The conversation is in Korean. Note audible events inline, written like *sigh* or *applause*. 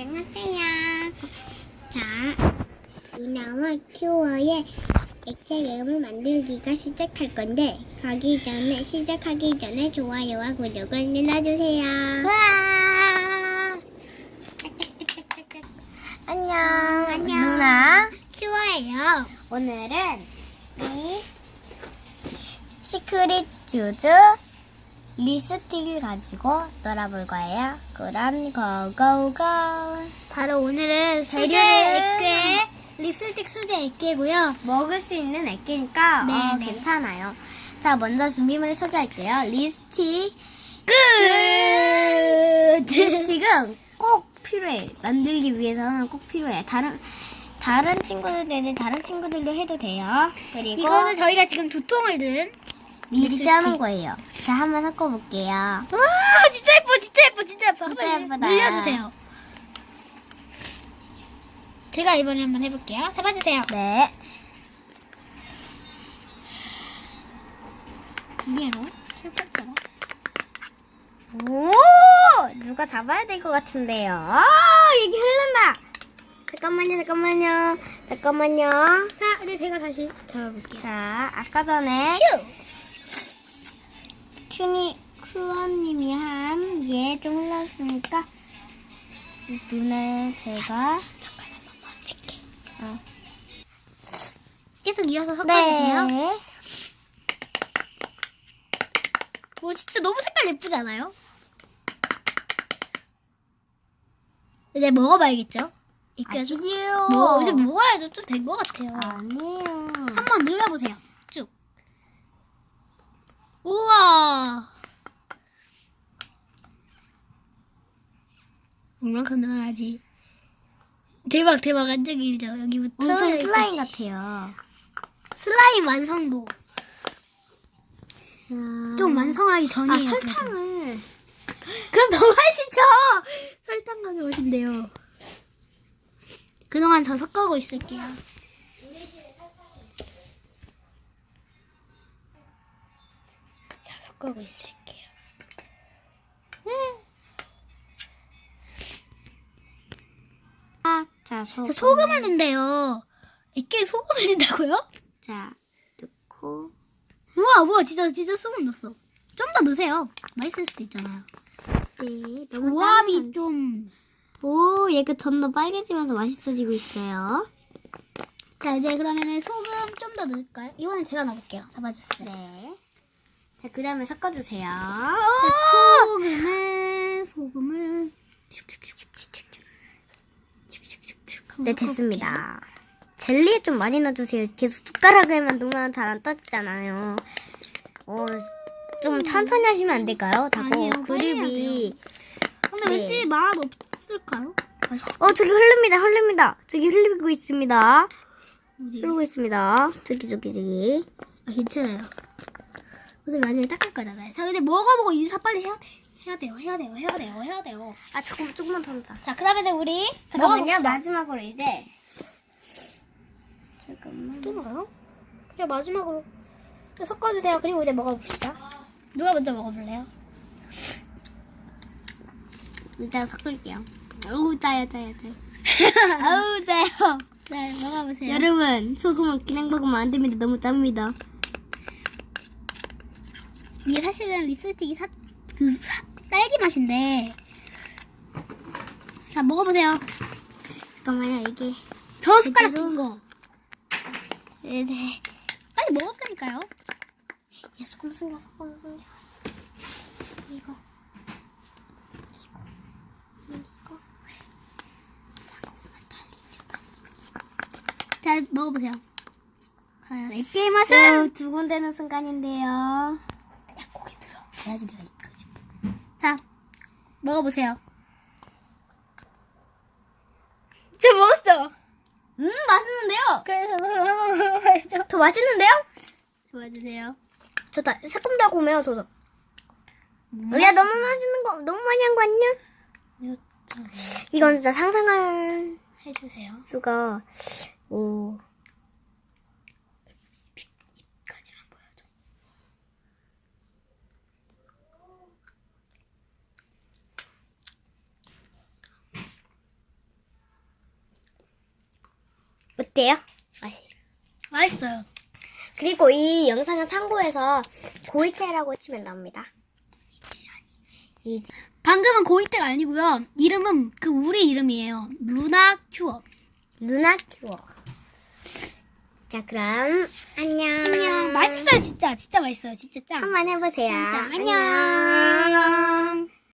안녕하세요. 자, 유나와 큐어의 액체괴물 만들기가 시작할 건데 가기 전에 시작하기 전에 좋아요와 구독을 눌러주세요. *laughs* 안녕. 안녕. 누나 큐어예요. 오늘은 이 시크릿 주즈 립스틱을 가지고 놀아볼 거예요. 그럼 고고고. 바로 오늘은 수제 액괴 립스틱 수제 액괴고요. 먹을 수 있는 액기니까 네, 어, 네. 괜찮아요. 자, 먼저 준비물을 소개할게요. 립스틱. 끝. 립스틱은 꼭 필요해. 만들기 위해서는 꼭 필요해. 다른 다른 친구들은 다른 친구들도 해도 돼요. 그리고 이거는 저희가 지금 두 통을 든. 미리. 짜는 거예요. 자, 한번 섞어볼게요. 와 진짜 예뻐 진짜 예뻐 진짜 예뻐. 진짜 한번 예쁘다. 늘려주세요. 제가 이번에 한번 해볼게요. 잡아주세요. 네. 두 개로 철판처럼. 오! 누가 잡아야 될 것 같은데요. 아, 이게 흐른다. 잠깐만요, 잠깐만요. 잠깐만요. 자 이제 제가 다시 잡아볼게요. 자, 아까 전에 슈. 큐니, 큐어님이 한게좀 흘렀으니까 눈에 제가 잠깐 한 번만 칠게. 어. 계속 이어서 섞어주세요. 네. 오 진짜 너무 색깔 예쁘지 않아요? 이제 먹어봐야겠죠? 좀 아니요. 뭐 이제 먹어야죠. 좀 된 것 같아요. 아니에요. 한번 눌러보세요. 쭉. 우와. 얼만큼 늘어나지? 대박 대박 길죠. 여기부터 엄청 여기까지. 슬라임 같아요. 슬라임 완성도. 좀 완성하기 전이에요. 아. 설탕을. 그럼 더 맛있죠. 설탕 가져오신대요. 그동안 저 섞어고 있을게요. 자, 섞어고 있을게요. 아, 자, 소금. 자, 소금을 넣는데요. 이게 소금을 넣는다고요? 자, 넣고. 우와, 우와, 진짜, 진짜 소금 넣었어. 좀 더 넣으세요. 맛있을 수도 있잖아요. 네, 너무 조합이 좀. 오, 얘가 점점 빨개지면서 맛있어지고 있어요. 자, 이제 그러면은 소금 좀 더 넣을까요? 이거는 제가 넣어볼게요. 잡아주세요. 네. 자, 그 다음에 섞어주세요. 자, 소금을, 소금을. 네, 됐습니다. 젤리에 좀 많이 넣어주세요. 계속 숟가락에만 넣으면 잘 안 떠지잖아요. 어, 좀 천천히 하시면 안 될까요? 자꾸 아니에요, 빨리 해야 그립이. 근데 네. 왠지 맛 없을까요? 맛있어. 어, 저기 흐릅니다. 흐릅니다. 저기 흘리고 있습니다. 흐르고 있습니다. 저기, 저기, 저기. 아, 괜찮아요. 어차피 나중에 닦을 거잖아요. 자, 근데 먹어보고 인사 빨리 해야 돼. 해야 돼요, 해야 돼요, 해야 돼요, 해야 돼요. 아, 조금, 조금만 더 넣자. 자, 그 다음에 우리 잠깐만요. 먹어봅시다. 마지막으로 이제. 잠깐만. 또 먹어요? 그냥 마지막으로 섞어주세요. 그리고 이제 먹어봅시다. 누가 먼저 먹어볼래요? 일단 섞을게요. 어우, 짜요, 짜요, 짜요. *laughs* 아우, 짜요. 네, 먹어보세요. 여러분, 소금은 그냥 먹으면 안 됩니다. 너무 짭니다. 이게 사실은 립스틱이 사, 그 사, 딸기 맛인데. 자, 먹어보세요. 잠깐만요, 이게. 저 숟가락? 긴 거. 이제. 빨리 먹었다니까요. 얘 소금 숨겨, 소금 숨겨. 이거. 이거. 이거. 자, 먹어보세요. 과연 액기의 맛은? 오, 두근대는 순간인데요. 그래야지 내가 이끌지. 자, 먹어보세요. 저 먹었어. 음, 맛있는데요? 그래서 그럼 한번 먹어봐야죠. 더 맛있는데요? 도와주세요. 좋다. 고매요, 저도. 야, 너무 맛있는 거, 너무 많이 한 거? 이거 이건 진짜 상상할 해주세요. 수가, 오. 까지만 보여줘. 어때요? 맛있- 맛있어요. 그리고 이 영상은 참고해서 고이테라고 치면 나옵니다. 이 방금은 고이때가 아니고요. 이름은 그 우리 이름이에요. 루나 큐어. 루나 큐어. 자, 그럼 안녕. 안녕. 맛있어요, 진짜. 진짜 맛있어요. 진짜 짱. 한번 해보세요. 진짜 안녕.